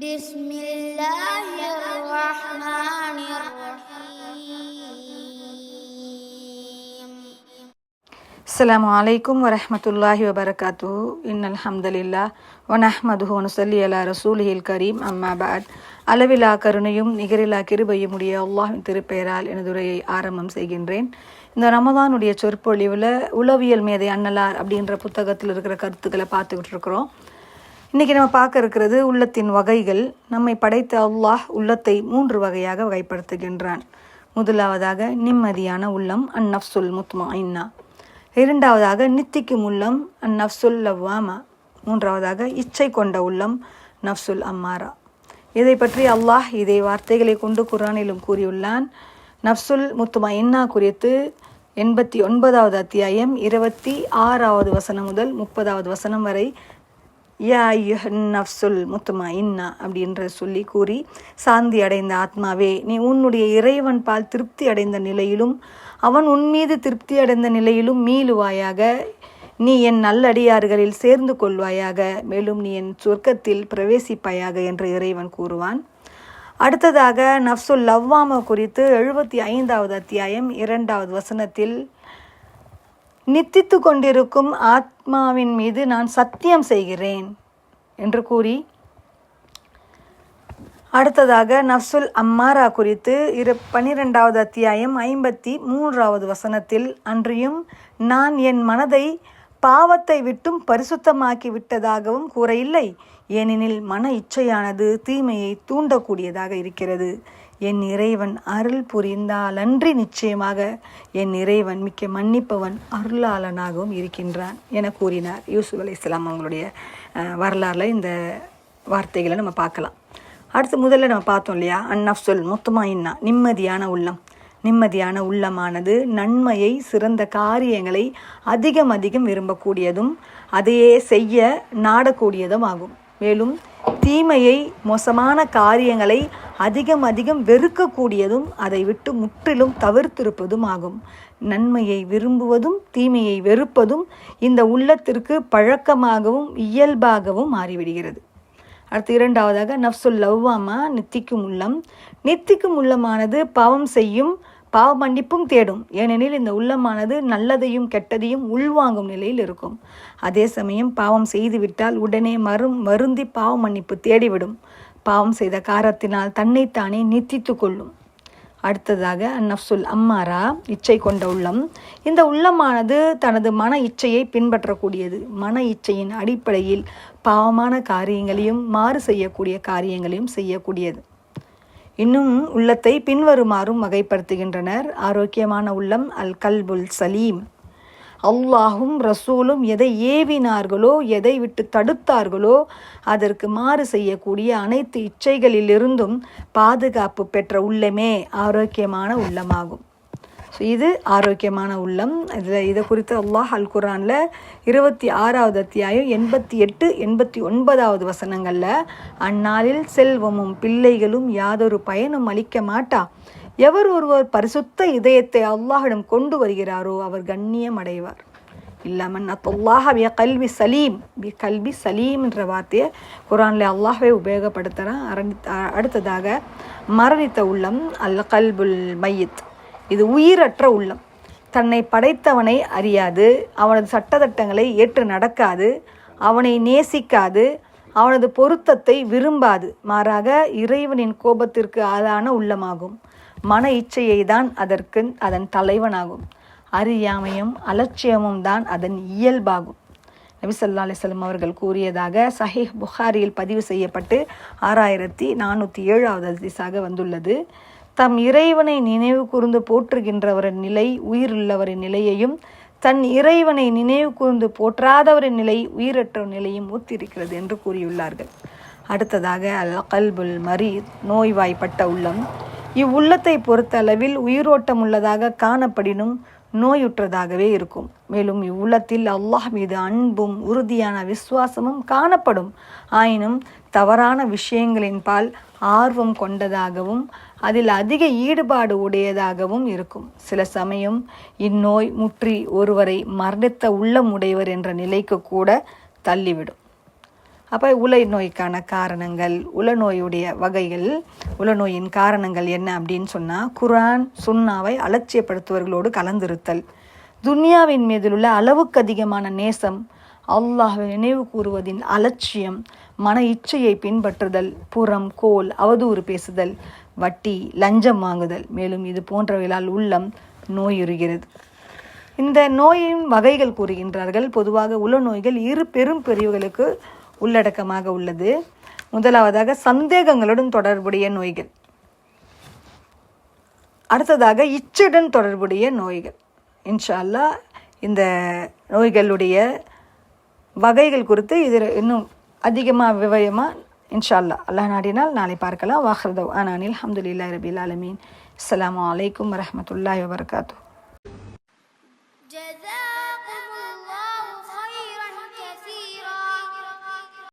بسم الله الرحمن الرحيم அஸ்ஸலாமு அலைக்கும் வரஹ்மத்துல்லாஹி வபரகாத்து இன்னல் ஹம்தலில்லா வனஹ்மதுஹு வனுசல்லி அலா ரசூலிஹில் கரீம் அம்மா பாத் அளவிலா கருணையும் நிகரிலா கிருபையும் உடைய அல்லாஹின் திருப்பெயரால் எனது உரையை ஆரம்பம் செய்கின்றேன் இந்த ரமதானுடைய சொற்பொழிவில் உளவியல் மேதை அன்னலார் அப்படின்ற புத்தகத்தில் இருக்கிற கருத்துக்களை பார்த்துக்கிட்டு இருக்கிறோம் இன்றைக்கி நம்ம பார்க்க இருக்கிறது உள்ளத்தின் வகைகள். நம்மை படைத்த அல்லாஹ் உள்ளத்தை மூன்று வகையாக வகைப்படுத்துகின்றான். முதலாவதாக நிம்மதியான உள்ளம் அந்நஃப்சுல் முத்மா இன்னா இரண்டாவதாக நித்திக்கும் உள்ளம் அந்நஃப்சுல் லவ்வாமா. மூன்றாவதாக இச்சை கொண்ட உள்ளம் நஃப்சுல் அம்மாரா. இதை பற்றி அல்லாஹ் இதை வார்த்தைகளை கொண்டு குரானிலும் கூறியுள்ளான். நஃப்சுல் முத்துமா இன்னா குறித்து எண்பத்தி ஒன்பதாவது அத்தியாயம் இருபத்தி ஆறாவது வசனம் முதல் முப்பதாவது வசனம் வரை யா ஐயுஹன் நஃப்சுல் முத்துமா இன்னா அப்படின்ற சொல்லி கூறி சாந்தி அடைந்த ஆத்மாவே நீ உன்னுடைய இறைவன் பால் திருப்தி அடைந்த நிலையிலும் அவன் உன் மீது திருப்தி அடைந்த நிலையிலும் மீளுவாயாக. நீ என் நல்லடியார்களில் சேர்ந்து கொள்வாயாக. மேலும் நீ என் சொர்க்கத்தில் பிரவேசிப்பாயாக என்று இறைவன் கூறுவான். அடுத்ததாக நஃப்சுல் லவ்வாம குறித்து எழுபத்தி ஐந்தாவது அத்தியாயம் இரண்டாவது வசனத்தில் நித்தித்து கொண்டிருக்கும் ஆத்மாவின் மீது நான் சத்தியம் செய்கிறேன் என்று கூறி அடுத்ததாக நஃசுல் அம்மாரா குறித்து இரு பன்னிரெண்டாவது அத்தியாயம் ஐம்பத்தி மூன்றாவது வசனத்தில் அன்றியும் நான் என் மனதை பாவத்தை விட்டும் பரிசுத்தமாக்கி விட்டதாகவும் கூற இல்லை ஏனெனில் மன இச்சையானது தீமையை தூண்டக்கூடியதாக இருக்கிறது. என் இறைவன் அருள் புரிந்தாலன்றி நிச்சயமாக என் இறைவன் மிக்க மன்னிப்பவன் அருளாளனாகவும் இருக்கின்றான் என கூறினார் யூசுப் அலி இஸ்லாம் அவங்களுடைய வரலாறில் இந்த வார்த்தைகளை நம்ம பார்க்கலாம். அடுத்து முதல்ல நம்ம பார்த்தோம் இல்லையா? அந்நஃப்சுல் மொத்தமாக இன்னா நிம்மதியான உள்ளம். நிம்மதியான உள்ளமானது நன்மையை சிறந்த காரியங்களை அதிகம் அதிகம் விரும்பக்கூடியதும் அதையே செய்ய நாடக்கூடியதும் ஆகும். மேலும் தீமையை மோசமான காரியங்களை அதிகம் அதிகம் வெறுக்கக்கூடியதும் அதை விட்டு முற்றிலும் தவிர்த்திருப்பதும் ஆகும் நன்மையை விரும்புவதும் தீமையை வெறுப்பதும் இந்த உள்ளத்திற்கு பழக்கமாகவும் இயல்பாகவும் மாறிவிடுகிறது. அடுத்து இரண்டாவதாக நஃப்சுல் லவ்வாமா நித்திக்கும் உள்ளம். நித்திக்கும் உள்ளமானது பாவம் செய்யும் பாவ மன்னிப்பும் தேடும். ஏனெனில் இந்த உள்ளமானது நல்லதையும் கெட்டதையும் உள்வாங்கும் நிலையில் இருக்கும். அதே சமயம் பாவம் செய்துவிட்டால் உடனே மரும் வருந்தி பாவ மன்னிப்பு தேடிவிடும். பாவம் செய்த காரத்தினால் தன்னைத்தானே நித்தித்து கொள்ளும். அடுத்ததாக அந்நப்சுல் அம்மாரா இச்சை கொண்ட உள்ளம். இந்த உள்ளமானது தனது மன இச்சையை பின்பற்றக்கூடியது. மன இச்சையின் அடிப்படையில் பாவமான காரியங்களையும் மாறு செய்யக்கூடிய காரியங்களையும் செய்யக்கூடியது. இன்னும் உள்ளத்தை பின்வருமாறும் வகைப்படுத்துகின்றனர். ஆரோக்கியமான உள்ளம் அல் கல்புல் சலீம். அல்லாஹும் ரசூலும் எதை ஏவினார்களோ எதை விட்டு தடுத்தார்களோ அதற்கு மாறு செய்யக்கூடிய அனைத்து இச்சைகளிலிருந்தும் பாதுகாப்பு பெற்ற உள்ளமே ஆரோக்கியமான உள்ளமாகும். ஸோ இது ஆரோக்கியமான உள்ளம். இதில் இதை குறித்து அல்லாஹ் அல் குரானில் இருபத்தி ஆறாவது அத்தியாயம் எண்பத்தி எட்டு எண்பத்தி ஒன்பதாவது வசனங்களில் அந்நாளில் செல்வமும் பிள்ளைகளும் யாதொரு பயனும் அளிக்க மாட்டா. எவர் ஒருவர் பரிசுத்த இதயத்தை அல்லாஹிடம் கொண்டு வருகிறாரோ அவர் கண்ணியம் அடைவார். இல்லாமல் அல்லாஹ் விய கல்வி சலீம். பி கல்வி சலீம் என்ற வார்த்தையை குரானில் அல்லாஹ்வே உபயோகப்படுத்துகிறான் அடுத்ததாக மரணித்த உள்ளம் அல் கல்புல் மையத். இது உயிரற்ற உள்ளம். தன்னை படைத்தவனை அறியாது. அவனது சட்டத்திட்டங்களை ஏற்று நடக்காது. அவனை நேசிக்காது. அவனது பொருத்தத்தை விரும்பாது. மாறாக இறைவனின் கோபத்திற்கு ஆளான உள்ளமாகும். மன இச்சையை தான் அதற்கு அதன் தலைவனாகும். அறியாமையும் அலட்சியமும் தான் அதன் இயல்பாகும். நபிசல்லா ஸல்லல்லாஹு அவர்கள் கூறியதாக சஹீஹ் புகாரியில் பதிவு செய்யப்பட்டு ஆறாயிரத்தி நானூற்றி ஏழாவது அதிசாக வந்துள்ளது. தம் இறைவனை நினைவு கூர்ந்து போற்றுகின்றவரின் நிலை உயிருள்ளவரின் நிலையையும் தன் இறைவனை நினைவு கூர்ந்து போற்றாதவரின் நிலை உயிரற்ற நிலையும் ஒத்திருக்கிறது என்று கூறியுள்ளார்கள். அடுத்ததாக அல் கல்புல் மரீத் நோய்வாய்ப்பட்ட உள்ளம். இவ்வுள்ளத்தை பொறுத்த அளவில் உயிரோட்டம் உள்ளதாக காணப்படினும் நோயுற்றதாகவே இருக்கும். மேலும் இவ்வுலத்தில் அல்லாஹ் மீது அன்பும் உறுதியான விசுவாசமும் காணப்படும். ஆயினும் தவறான விஷயங்களின் பால் ஆர்வம் கொண்டதாகவும் அதில் அதிக ஈடுபாடு உடையதாகவும் இருக்கும். சில சமயம் இந்நோய் முற்றி ஒருவரை மரணித்த உள்ளம் உடையவர் என்ற நிலைக்கு கூட தள்ளிவிடும். அப்போ உலை நோய்க்கான காரணங்கள் உலநோயுடைய வகைகள் உலநோயின் காரணங்கள் என்ன அப்படின்னு சொன்னால் குரான் சுண்ணாவை அலட்சியப்படுத்துவர்களோடு கலந்திருத்தல். துன்யாவின் மீதிலுள்ள அளவுக்கு அதிகமான நேசம் அல்லாஹை நினைவு கூறுவதின் அலட்சியம் மன இச்சையை பின்பற்றுதல் புறம் கோல் அவதூறு பேசுதல் வட்டி லஞ்சம் வாங்குதல். மேலும் இது போன்றவைகளால் உள்ளம் நோயுறுகிறது. இந்த நோயின் வகைகள் கூறுகின்றார்கள். பொதுவாக உள்ள நோய்கள் இரு பெரும் பிரிவுகளுக்கு உள்ளடக்கமாக உள்ளது. முதலாவதாக சந்தேகங்களுடன் தொடர்புடைய நோய்கள். அடுத்ததாக இச்சுடன் தொடர்புடைய நோய்கள். இன்ஷால்லா இந்த நோய்களுடைய வகைகள் குறித்து இதில் இன்னும் அதிகமாக விவயமாக இன்ஷால்லா அல்லாஹ் நாடினால் நாளை பார்க்கலாம். வாஹர்தவ் ஆனானில் அஹமதுல்லா ரபில் அலமீன் அஸ்லாம் வலைக்கம் வரமத்துல்லாய் வபர்காத்தூ